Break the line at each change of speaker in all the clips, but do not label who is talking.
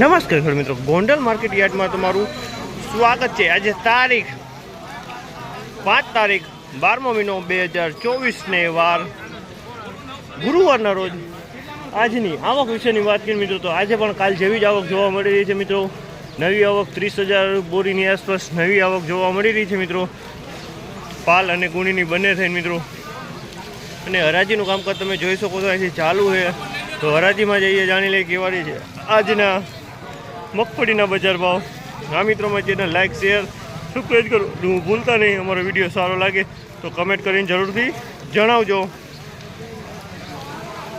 નમસ્કાર ખેડૂત મિત્રો. ગોંડલ માર્કેટ યાર્ડમાં તમારું સ્વાગત છે. આજે તારીખ પાંચ તારીખ બારમો મહિનો બે હજાર ચોવીસને વાર ગુરુવારના રોજ આજની આવક વિશેની વાત કરીએ મિત્રો, તો આજે પણ કાલ જેવી જ આવક જોવા મળી રહી છે મિત્રો. નવી આવક ત્રીસ હજાર બોરીની આસપાસ નવી આવક જોવા મળી રહી છે મિત્રો. પાલ અને ગુણીની બંને થઈને મિત્રો. અને હરાજીનું કામકાજ તમે જોઈ શકો છો, અહીંથી ચાલુ છે. તો હરાજીમાં જઈએ, જાણી લઈએ કેવા રહી છે. આજના મગફળીના બજાર ભાવ. આ મિત્રોમાં ચેનલ લાઇક શેર સબસ્ક્રાઈબ કરો. હું ભૂલતા નહીં અમારો વીડિયો સારો લાગે તો કમેન્ટ કરીને જરૂરથી જણાવજો.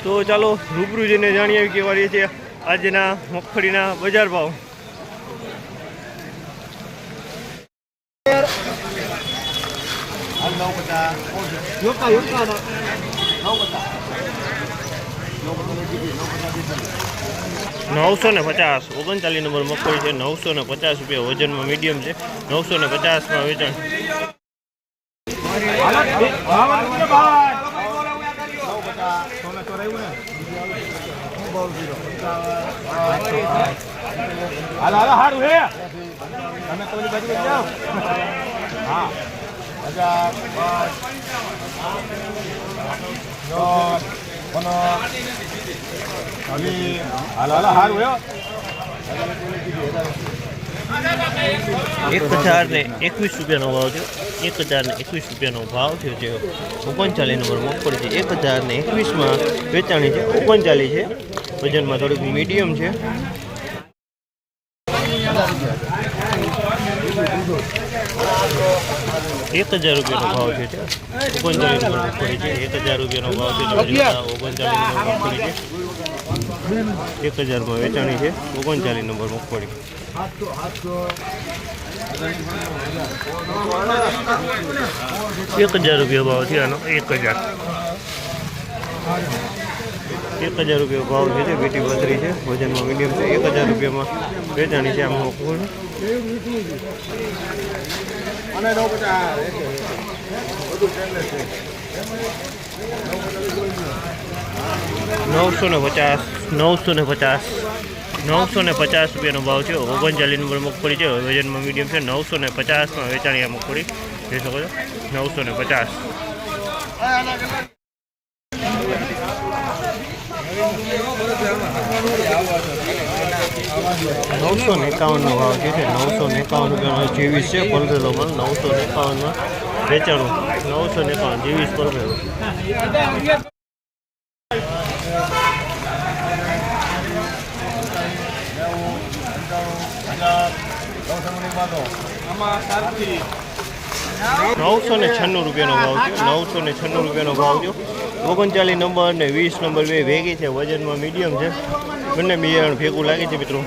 તો ચાલો રૂબરૂ જઈને જાણી આવી કેવા રહીએ છે આજના મગફળીના બજાર ભાવ. નવસો ને પચાસ, ઓગણચાલીસ નંબર મગફળી છે. નવસો ને પચાસ રૂપિયા વજનમાં મીડિયમ છે. નવસો ને પચાસમાં વેચાણ.
હા હજાર પાંચ હાલો
એક હજાર ને એકવીસ રૂપિયાનો ભાવ થયો. એક હજાર ને એકવીસ રૂપિયાનો ભાવ થયો છે. ઓગણચાલીસ નંબર મગફળી છે. એક હજાર ને એકવીસમાં વેચાણી છે. ઓગણચાલીસ છે. વજનમાં થોડુંક મીડિયમ છે. એક હજાર રૂપિયાનો ભાવ છે. ઓગણચાલીસ મગફળી છે. એક હજાર રૂપિયાનો ભાવ છે. ઓગણચાલીસ મગફળી છે. એક હજારમાં વેચાણી છે. ઓગણચાલીસ નંબર મગફળી. એક હજાર રૂપિયા ભાવ છે આનો. એક હજાર. એક હજાર રૂપિયા ભાવ છે તે વીટી વધરી છે. વજનમાં મીડિયમ છે. એક હજાર રૂપિયામાં વેચાણી છે
ટેન્ડર છે
નવસો ને પચાસ, નવસો ને પચાસ, નવસો ને પચાસ રૂપિયાનો ભાવ છે. ઓગણચાલીસ નંબર મગફળી છે. વજનમાં મીડિયમ છે. નવસો ને પચાસમાં વેચાણી આ મગફળી જોઈ શકો છો? નવસો ને પચાસ. નવસો એકાવનનો ભાવ જે છે નવસો એકાવન જેવીસ છે પણ નવસો એકાવનમાં વેચાણું. નવસો એકાવન, જેવીસ પલરેલો નવસો ને છન્નું રૂપિયાનો ભાવ છે. નવસો ને છન્નું રૂપિયાનો ભાવ છે. ઓગણચાલીસ નંબર અને વીસ નંબર બે ભેગી છે, વજનમાં મીડિયમ છે. બંને બિયારણ ભેગું લાગે છે, મિત્રો.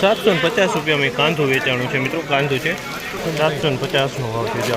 સાતસો ને પચાસ રૂપિયામાં કાંધું વેચાણું છે, મિત્રો. કાંધું છે. સાતસો ને પચાસનો ભાવ છે જો